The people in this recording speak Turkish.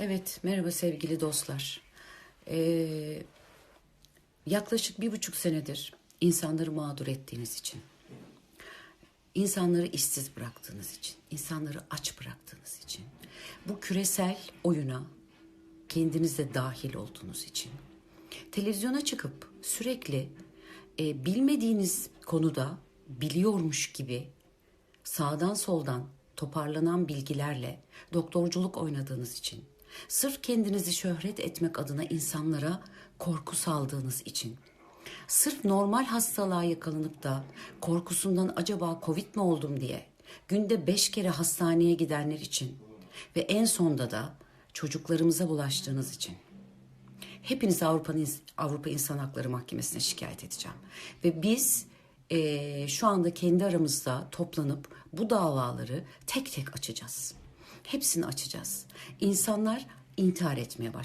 Evet, merhaba sevgili dostlar. Ee, yaklaşık bir buçuk senedir insanları mağdur ettiğiniz için, insanları işsiz bıraktığınız için, insanları aç bıraktığınız için, bu küresel oyuna kendiniz de dahil olduğunuz için, televizyona çıkıp sürekli e, bilmediğiniz konuda biliyormuş gibi sağdan soldan toparlanan bilgilerle doktorculuk oynadığınız için, sırf kendinizi şöhret etmek adına insanlara korku saldığınız için, sırf normal hastalığa yakalanıp da korkusundan acaba Covid mi oldum diye günde beş kere hastaneye gidenler için ve en sonda da çocuklarımıza bulaştığınız için hepinizi Avrupa, Avrupa İnsan Hakları Mahkemesi'ne şikayet edeceğim. Ve biz eee, şu anda kendi aramızda toplanıp bu davaları tek tek açacağız. Hepsini açacağız. İnsanlar intihar etmeye başladı.